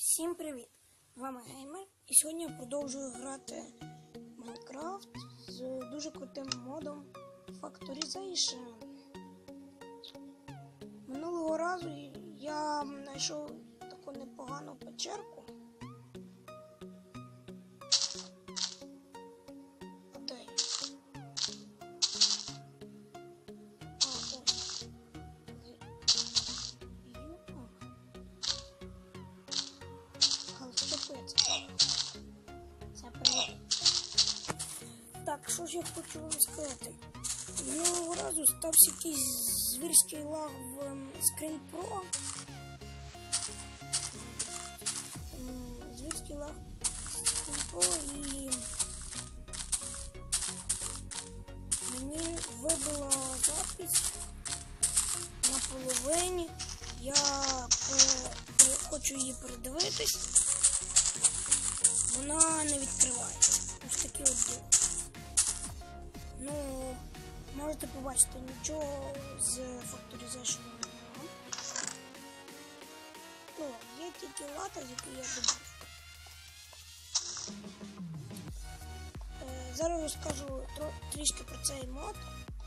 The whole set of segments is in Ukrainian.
Всім привіт! З вами Геймер. І сьогодні я продовжую грати Майнкрафт з дуже крутим модом Factorization. Минулого разу я знайшов таку непогану печерку. Так, ж я хочу вам сказати? Минулого разу стався якийсь звірський лаг в ем, Screen Pro. Ем, Звірський лаг в Screen Pro і мені вибила запись на половині. Я хочу її передивитись. Вона не відкривається. Ось такі от діло. Ну, можете побачити, нічого з немає. Ну, є тільки лата, якої я добув. Е, Зараз розкажу трішки про цей мод.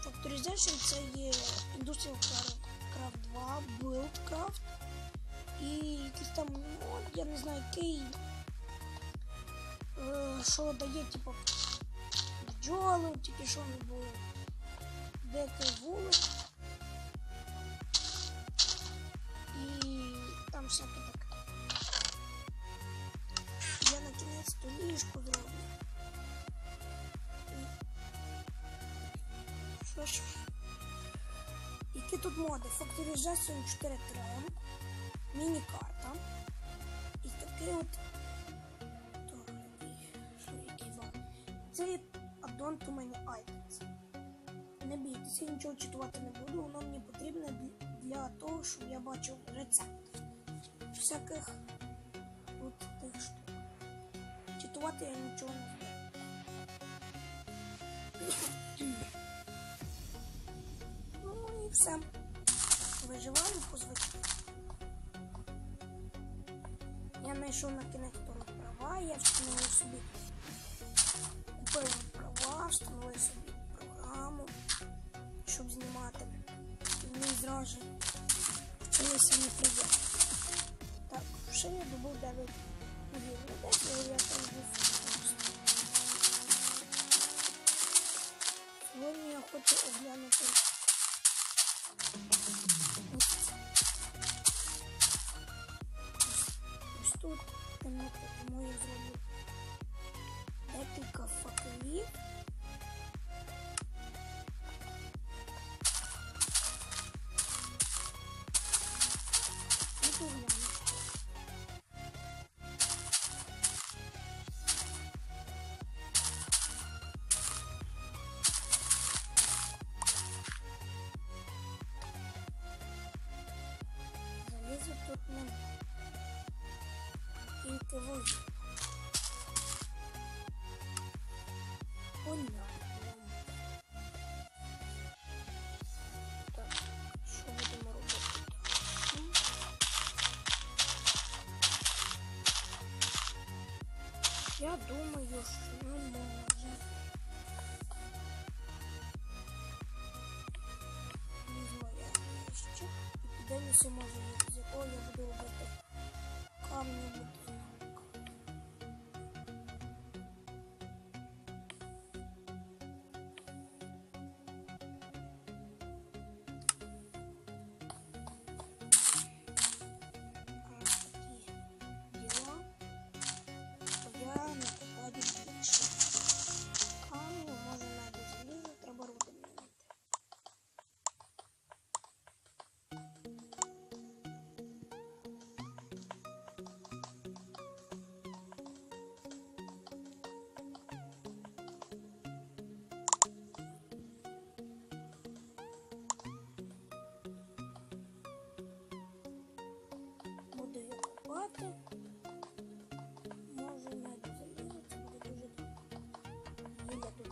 Factorization це є Industrial Craft 2, Buildcraft і якийсь там мод, я не знаю який, е, що дає, типу, бджоли, тільки що не було. Деякий вулик. І там всяке таке. Я на кінець ту ліжку зроблю. Що ж? Які тут моди? Factorization 4 трем, міні-карта. І такий от. Це є аддон to many items. Не бійтеся, нічого читувати не буду, воно мені потрібне для- того, щоб я бачив рецепт всяких от тих штук. Читувати я нічого не знаю. Ну і все. Виживаємо по звичайно. Я знайшов на кінець права, я встановив собі купив права, собі програму, щоб знімати. І мені зразу почалися неприємно. Так, ще я добув 9 вірно, 10, але я там. Сьогодні я хочу оглянути ось. Ось- Ось тут тому я зроблю декілька факелів. І Я думаю, що ми можемо. Візьму я ще. І подивлюся, може, з якого я буду робити камні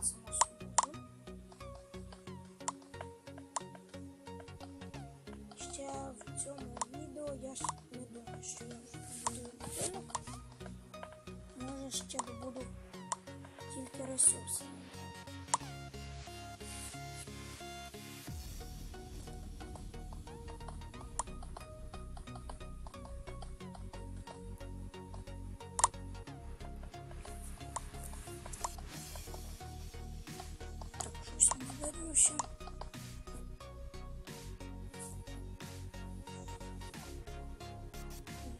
цьому суду. Ще в цьому відео я ж не думаю, що я вже побудую будинок. Може ще буду тільки ресурси. Не видно ще.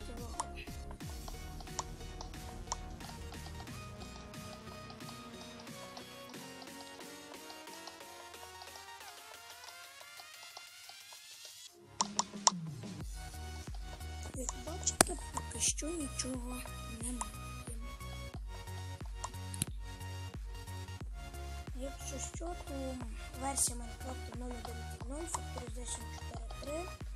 Давай. Як бачите, поки що нічого то версія Minecraft 0.1.0, Factorization 4.3.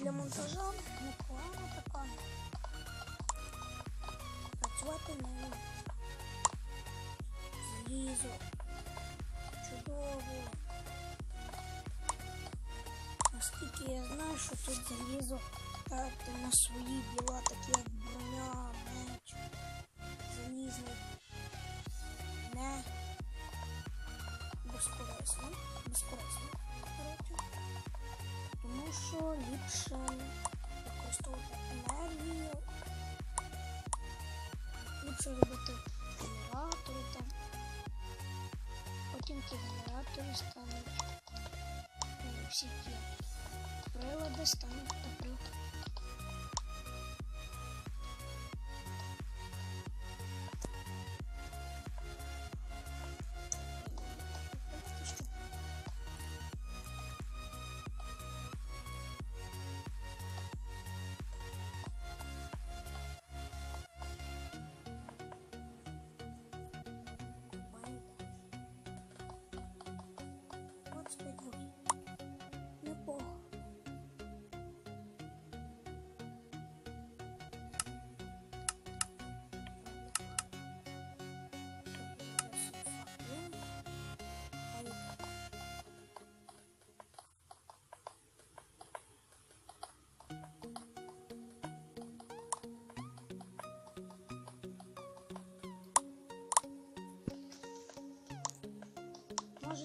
для монтажа непогана така. Працювати нею. Залізо. Чудово. Наскільки я знаю, що тут залізо ставити на свої діла, такі Ліпше використовувати енергію. Ліпше робити генератори там. Потім ті генератори стануть. ну, Всі ті прилади стануть, наприклад.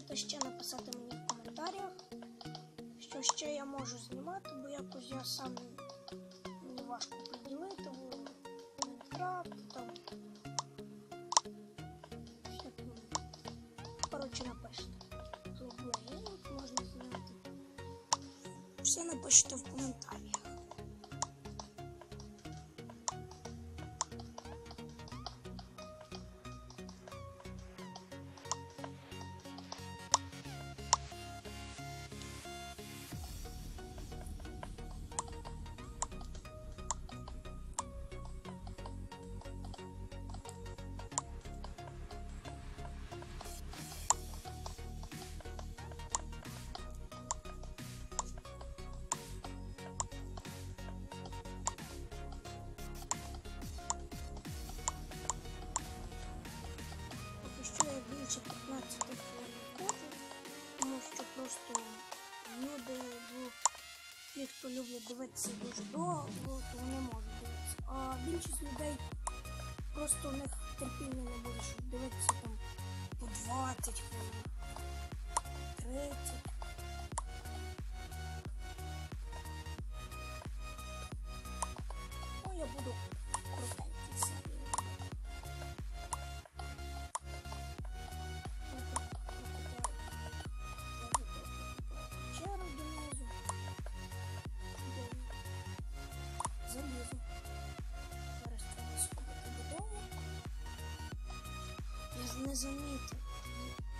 Можете ще написати мені в коментарях, що ще я можу знімати, бо якось я сам мені важко приділити бо Майнкрафт там. Коротше, напишіть. Можна зняти. Все напишіть в коментарях. Люблять дивитися дуже довго, то вони можуть дивитися. А більшість людей просто у них терпіння не буде, щоб дивитися там по 20 хвилин, 30. Замітив.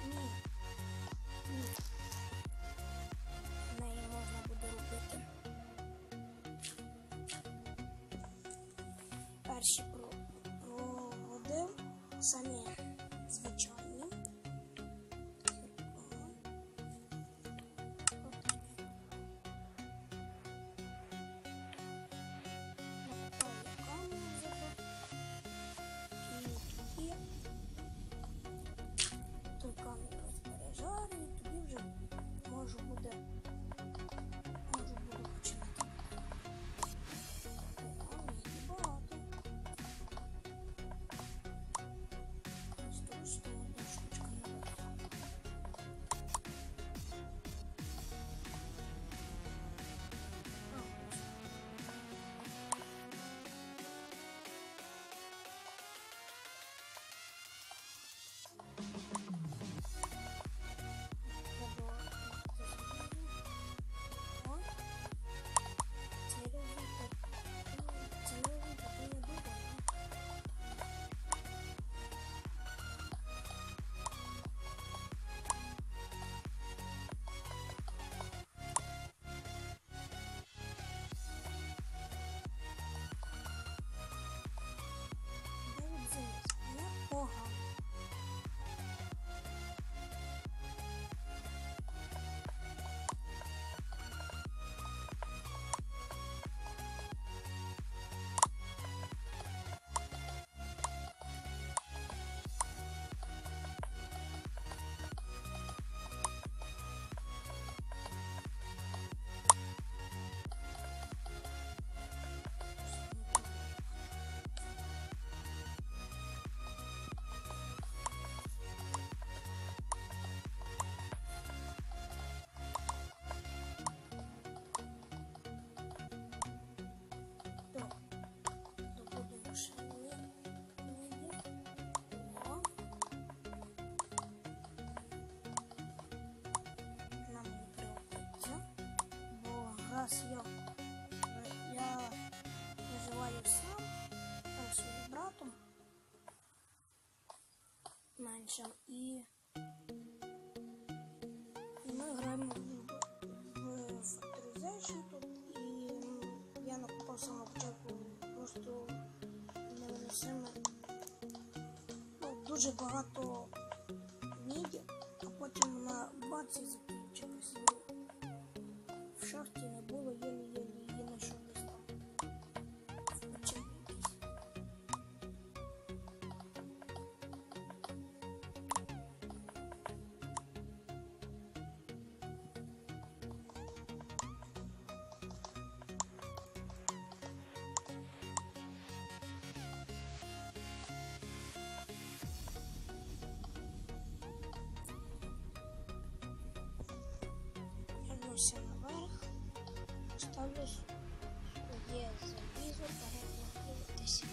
Ні. Ні. Неї можна буде робити. Перші про, проводи самі звичайні. Меншим і, і ми граємо в, Factorization тут ну, я накопав саме початку просто невиносимо ну, дуже багато міді, а потім вона бац і закінчилась. В шахті не було, єлі-єлі Вернуся наверх, ставлю своє залізо, переглядатися.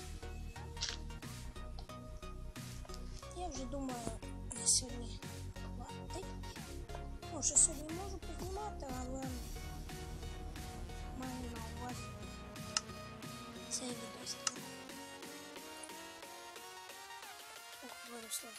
Я вже думаю, на сьогодні хватить. Ну, що сьогодні можу познімати, але маю на увазі цей відос. Ох, виросла